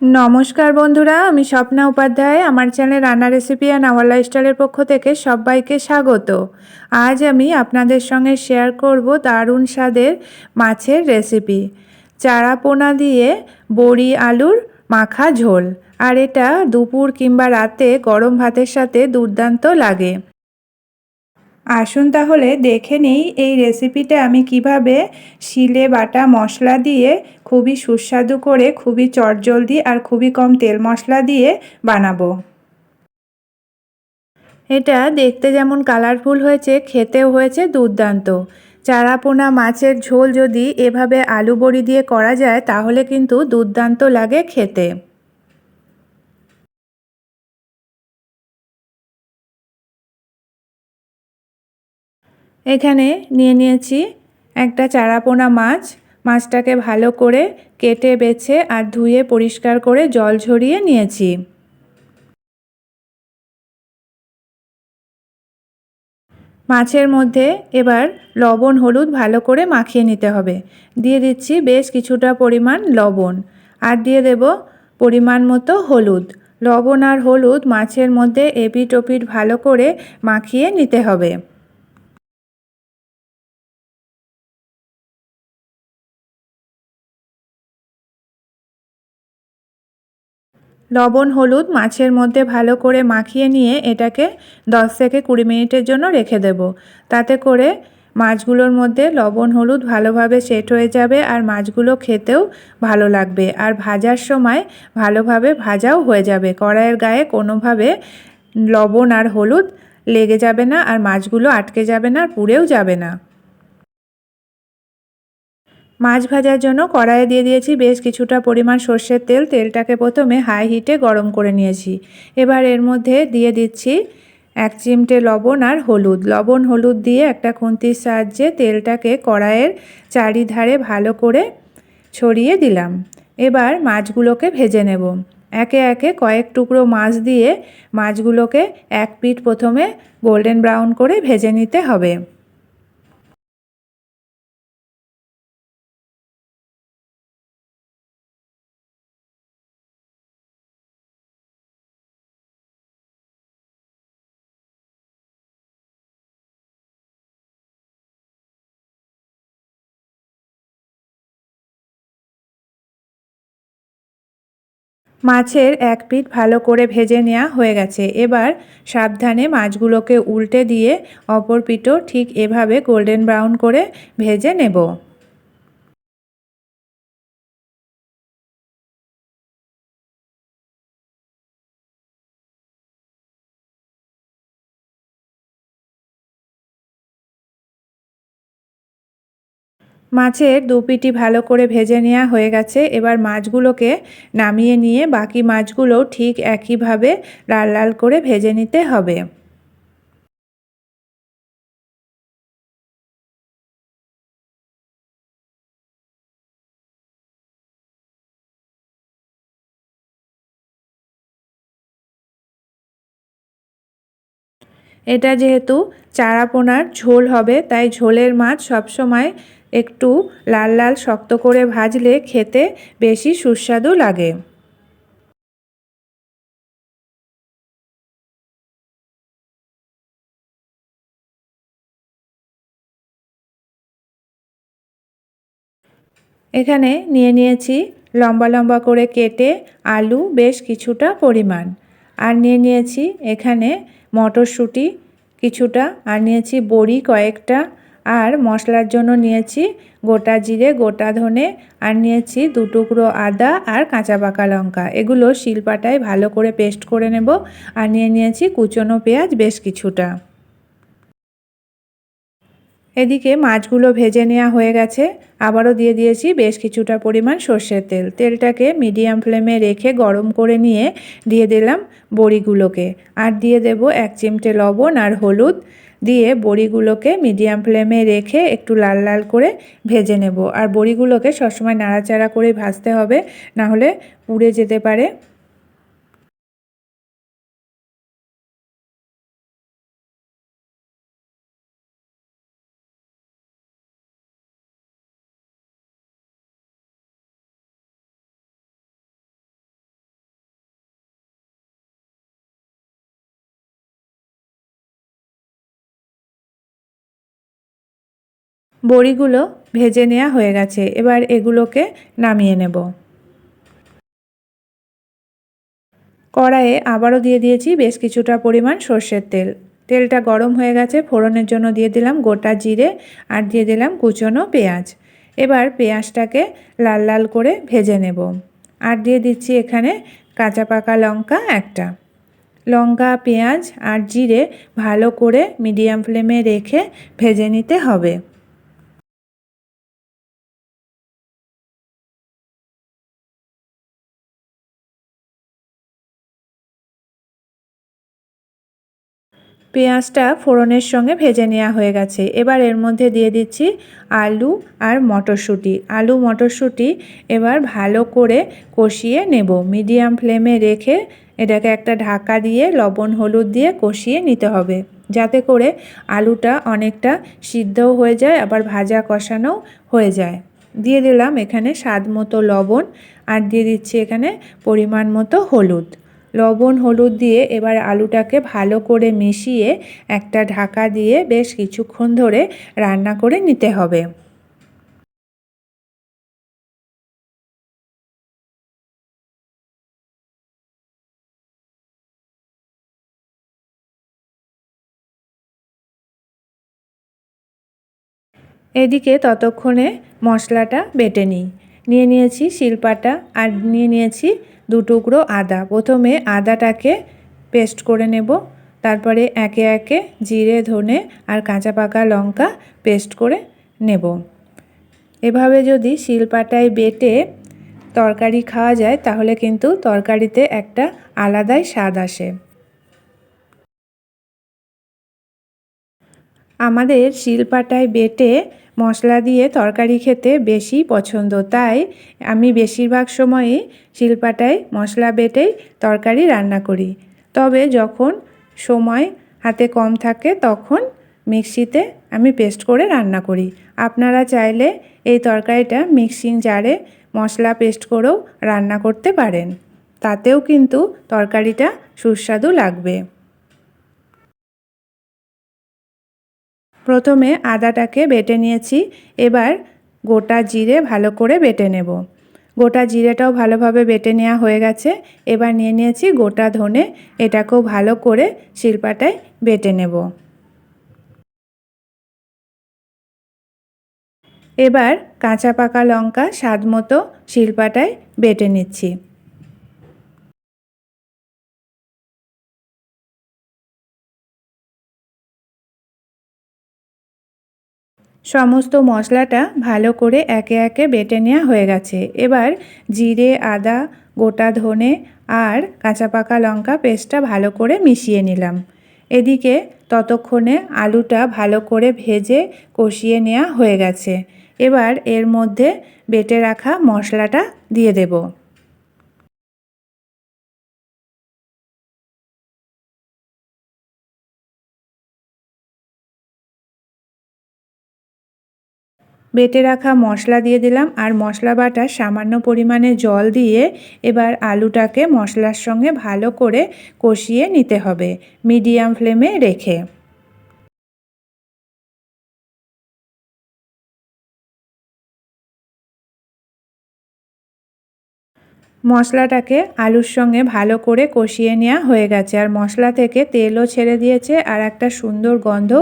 নমস্কার বন্ধুরা, আমি স্বপ্না উপাধ্যায়। আমার চ্যানেল রান্না রেসিপি অ্যান্ড আওয়ার লাইফস্টাইলের পক্ষ থেকে সবাইকে স্বাগত। আজ আমি আপনাদের সঙ্গে শেয়ার করব দারুণ স্বাদের মাছের রেসিপি চারা পোনা দিয়ে বড়ি, আলুর মাখা ঝোল। আর এটা দুপুর কিংবা রাতে গরম ভাতের সাথে দুর্দান্ত লাগে। আসুন তাহলে দেখে নিই এই রেসিপিটা আমি কীভাবে শিলে বাটা মশলা দিয়ে খুবই সুস্বাদু করে, খুবই চটজলদি আর খুবই কম তেল মশলা দিয়ে বানাবো। এটা দেখতে যেমন কালারফুল হয়েছে, খেতেও হয়েছে দুর্দান্ত। চারাপোনা মাছের ঝোল যদি এভাবে আলু বড়ি দিয়ে করা যায়, তাহলে কিন্তু দুর্দান্ত লাগে খেতে। এখানে নিয়ে নিয়েছি একটা চারাপোনা মাছ। মাছটাকে ভালো করে কেটে, বেছে আর ধুয়ে পরিষ্কার করে জল ঝরিয়ে নিয়েছি। মাছের মধ্যে এবার লবণ, হলুদ ভালো করে মাখিয়ে নিতে হবে। দিয়ে দিচ্ছি বেশ কিছুটা পরিমাণ লবণ আর দিয়ে দেব পরিমাণ মতো হলুদ। লবণ আর হলুদ মাছের মধ্যে এপিট ওপিট ভালো করে মাখিয়ে নিতে হবে। লবণ, হলুদ মাছের মধ্যে ভালো করে মাখিয়ে নিয়ে এটাকে দশ থেকে কুড়ি মিনিটের জন্য রেখে দেব। তাতে করে মাছগুলোর মধ্যে লবণ, হলুদ ভালোভাবে সেট হয়ে যাবে আর মাছগুলো খেতেও ভালো লাগবে। আর ভাজার সময় ভালোভাবে ভাজাও হয়ে যাবে। কড়াইয়ের গায়ে কোনোভাবে লবণ আর হলুদ লেগে যাবে না আর মাছগুলো আটকে যাবে না আর পুড়েও যাবে না। মাছ ভাজার জন্য কড়াইয়ে দিয়ে দিয়েছি বেশ কিছুটা পরিমাণ সর্ষের তেল। তেলটাকে প্রথমে হাই হিটে গরম করে নিয়েছি। এবার এর মধ্যে দিয়ে দিচ্ছি এক চিমটে লবণ আর হলুদ। লবণ, হলুদ দিয়ে একটা খুন্তির সাহায্যে তেলটাকে কড়াইয়ের চারিধারে ভালো করে ছড়িয়ে দিলাম। এবার মাছগুলোকে ভেজে নেব। একে একে কয়েক টুকরো মাছ দিয়ে মাছগুলোকে এক পিঠ প্রথমে গোল্ডেন ব্রাউন করে ভেজে নিতে হবে। মাছের এক পিঠ ভালো করে ভেজে নেওয়া হয়ে গেছে। এবার সাবধানে মাছগুলোকে উল্টে দিয়ে অপর পিঠও ঠিক এভাবে গোল্ডেন ব্রাউন করে ভেজে নেব। মাছের দু পিটি ভালো করে ভেজে নেওয়া হয়ে গেছে। এবার মাছগুলোকে নামিয়ে নিয়ে বাকি মাছগুলোও ঠিক একইভাবে লাল লাল করে ভেজে নিতে হবে। এটা যেহেতু চারাপোনার ঝোল হবে, তাই ঝোলের মাছ সবসময় একটু লাল লাল শক্ত করে ভাজলে খেতে বেশি সুস্বাদু লাগে। এখানে নিয়ে নিয়েছি লম্বা লম্বা করে কেটে আলু বেশ কিছুটা পরিমাণ। আর নিয়ে নিয়েছি এখানে মটরশুঁটি কিছুটা। আর নিয়েছি বড়ি কয়েকটা। আর মশলার জন্য নিয়েছি গোটা জিরে, গোটা ধনে, আর নিয়েছি দু টুকরো আদা আর কাঁচা পাকা লঙ্কা। এগুলো শিলপাটায় ভালো করে পেস্ট করে নেব আর নিয়ে নিয়েছি কুচনো পেঁয়াজ বেশ কিছুটা। এদিকে মাছগুলো ভেজে নেওয়া হয়ে গেছে। আবারও দিয়ে দিয়েছি বেশ কিছুটা পরিমাণ সর্ষের তেল। তেলটাকে মিডিয়াম ফ্লেমে রেখে গরম করে নিয়ে দিয়ে দিলাম বড়িগুলোকে। আর দিয়ে দেব এক চিমটে লবণ আর হলুদ। দিয়ে বড়িগুলোকে মিডিয়াম ফ্লেমে রেখে একটু লাল লাল করে ভেজে নেব। আর বড়িগুলোকে সবসময় নাড়াচাড়া করে ভাজতে হবে না হলে পুড়ে যেতে পারে। বড়িগুলো ভেজে নেওয়া হয়ে গেছে। এবার এগুলোকে নামিয়ে নেব। কড়াইয়ে আবারও দিয়ে দিয়েছি বেশ কিছুটা পরিমাণ সর্ষের তেল। তেলটা গরম হয়ে গেছে, ফোড়নের জন্য দিয়ে দিলাম গোটা জিরে আর দিয়ে দিলাম কুচনো পেঁয়াজ। এবার পেঁয়াজটাকে লাল লাল করে ভেজে নেব। আর দিয়ে দিচ্ছি এখানে কাঁচা পাকা লঙ্কা একটা। লঙ্কা, পেঁয়াজ আর জিরে ভালো করে মিডিয়াম ফ্লেমে রেখে ভেজে নিতে হবে। পেঁয়াজটা ফোড়নের সঙ্গে ভেজে নেওয়া হয়ে গেছে। এবার এর মধ্যে দিয়ে দিচ্ছি আলু আর মটরশুঁটি। আলু, মটরশুঁটি এবার ভালো করে কষিয়ে নেব। মিডিয়াম ফ্লেমে রেখে এটাকে একটা ঢাকা দিয়ে লবণ, হলুদ দিয়ে কষিয়ে নিতে হবে। যাতে করে আলুটা অনেকটা সিদ্ধও হয়ে যায়, আবার ভাজা কষানোও হয়ে যায়। দিয়ে দিলাম এখানে স্বাদ মতো লবণ আর দিয়ে দিচ্ছি এখানে পরিমাণ মতো হলুদ। লবণ, হলুদ দিয়ে এবার আলুটাকে ভালো করে মিশিয়ে একটা ঢাকা দিয়ে বেশ কিছুক্ষণ ধরে রান্না করে নিতে হবে। এদিকে ততক্ষণে মশলাটা বেটে নিই। নিয়ে নিয়েছি শিলপাটা আর নিয়ে নিয়েছি দু টুকরো আদা। প্রথমে আদাটাকে পেস্ট করে নেব। তারপরে একে একে জিরে, ধনে আর কাঁচা পাকা লঙ্কা পেস্ট করে নেব। এভাবে যদি শিলপাটায় বেটে তরকারি খাওয়া যায়, তাহলে কিন্তু তরকারিতে একটা আলাদাই স্বাদ আসে। আমাদের শিলপাটায় বেটে মশলা দিয়ে তরকারি খেতে বেশি পছন্দ। তাই আমি বেশিরভাগ সময়ই শিলপাটায় মশলা বেটেই তরকারি রান্না করি। তবে যখন সময় হাতে কম থাকে, তখন মিক্সিতে আমি পেস্ট করে রান্না করি। আপনারা চাইলে এই তরকারিটা মিক্সিং জারে মশলা পেস্ট করেও রান্না করতে পারেন। তাতেও কিন্তু তরকারিটা সুস্বাদু লাগবে। প্রথমে আদাটাকে বেটে নিয়েছি, এবার গোটা জিরে ভালো করে বেটে নেব। গোটা জিরেটাও ভালোভাবে বেটে নেওয়া হয়ে গেছে, এবার নিয়ে নিয়েছি গোটা ধনে, এটাকেও ভালো করে শিলপাটায় বেটে নেব। এবার কাঁচা পাকা লঙ্কা স্বাদ মতো শিলপাটায় বেটে নিচ্ছি। সমস্ত মশলাটা ভালো করে একে একে বেটে নেওয়া হয়ে গেছে। এবার জিরে, আদা, গোটা ধনে আর কাঁচা পাকা লঙ্কা পেস্টটা ভালো করে মিশিয়ে নিলাম। এদিকে ততক্ষণে আলুটা ভালো করে ভেজে কষিয়ে নেওয়া হয়ে গেছে। এবার এর মধ্যে বেটে রাখা মশলাটা দিয়ে দেবো। বেটে রাখা মশলা দিয়ে দিলাম আর মশলা বাটা সামান্য পরিমাণে জল দিয়ে এবার আলুটাকে মশলার সঙ্গে ভালো করে কষিয়ে নিতে হবে মিডিয়াম ফ্লেমে রেখে। মশলাটাকে আলুর সঙ্গে ভালো করে কষিয়ে নেওয়া হয়ে গেছে। আর মশলা থেকে তেলও ছেড়ে দিয়েছে আর একটা সুন্দর গন্ধ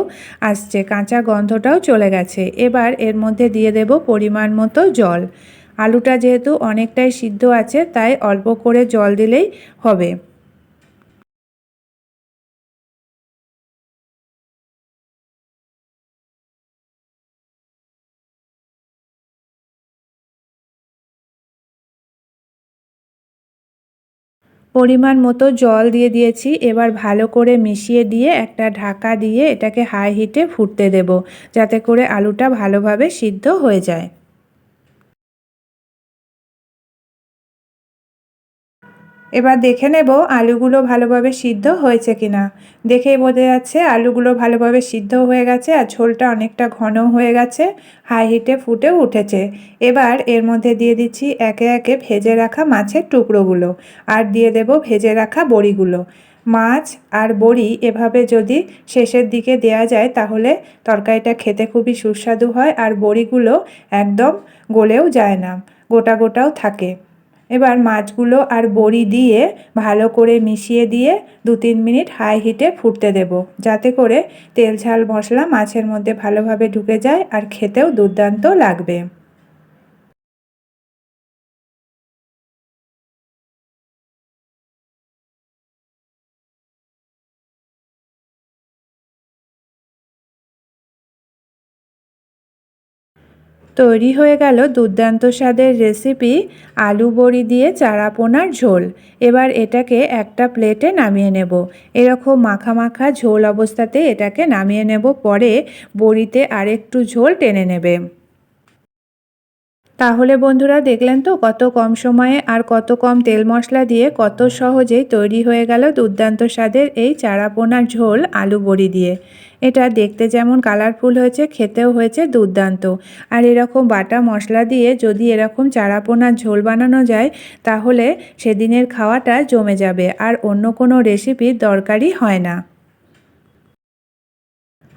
আসছে। কাঁচা গন্ধটাও চলে গেছে। এবার এর মধ্যে দিয়ে দেব পরিমাণ মতো জল। আলুটা যেহেতু অনেকটাই সিদ্ধ আছে, তাই অল্প করে জল দিলেই হবে। পরিমাণ মতো জল দিয়ে দিয়েছি। এবার ভালো করে মিশিয়ে দিয়ে একটা ঢাকা দিয়ে এটাকে হাই হিটে ফুটতে দেব। যাতে করে আলুটা ভালোভাবে সিদ্ধ হয়ে যায়। এবার দেখে নেব আলুগুলো ভালোভাবে সিদ্ধ হয়েছে কিনা। দেখেই বোঝা যাচ্ছে আলুগুলো ভালোভাবে সিদ্ধ হয়ে গেছে আর ঝোলটা অনেকটা ঘন হয়ে গেছে, হাই হিটে ফুটে উঠেছে। এবার এর মধ্যে দিয়ে দিচ্ছি একে একে ভেজে রাখা মাছের টুকরোগুলো আর দিয়ে দেব ভেজে রাখা বড়িগুলো। মাছ আর বড়ি এভাবে যদি শেষের দিকে দেয়া যায় তাহলে তরকারিটা খেতে খুবই সুস্বাদু হয় আর বড়িগুলো একদম গলেও যায় না, গোটা গোটাও থাকে। এবার মাছগুলো আর বড়ি দিয়ে ভালো করে মিশিয়ে দিয়ে দু তিন মিনিট হাই হিটে ফুটতে দেব। যাতে করে তেল ঝাল মশলা মাছের মধ্যে ভালোভাবে ঢুকে যায় আর খেতেও দুর্দান্ত লাগবে। তৈরি হয়ে গেল দুর্দান্ত স্বাদের রেসিপি আলু বড়ি দিয়ে চারাপোনার ঝোল। এবার এটাকে একটা প্লেটে নামিয়ে নেব। এরকম মাখা মাখা ঝোল অবস্থাতে এটাকে নামিয়ে নেব। পরে বড়িতে আরেকটু ঝোল টেনে নেবে। তাহলে বন্ধুরা দেখলেন তো কত কম সময়ে আর কত কম তেল মশলা দিয়ে কত সহজেই তৈরি হয়ে গেল দুর্দান্ত স্বাদের এই চারাপোনার ঝোল আলু বড়ি দিয়ে। এটা দেখতে যেমন কালারফুল হয়েছে, খেতেও হয়েছে দুর্দান্ত। আর এরকম বাটা মশলা দিয়ে যদি এরকম চারাপোনার ঝোল বানানো যায়, তাহলে সেদিনের খাওয়াটা জমে যাবে আর অন্য কোনো রেসিপির দরকারই হয় না।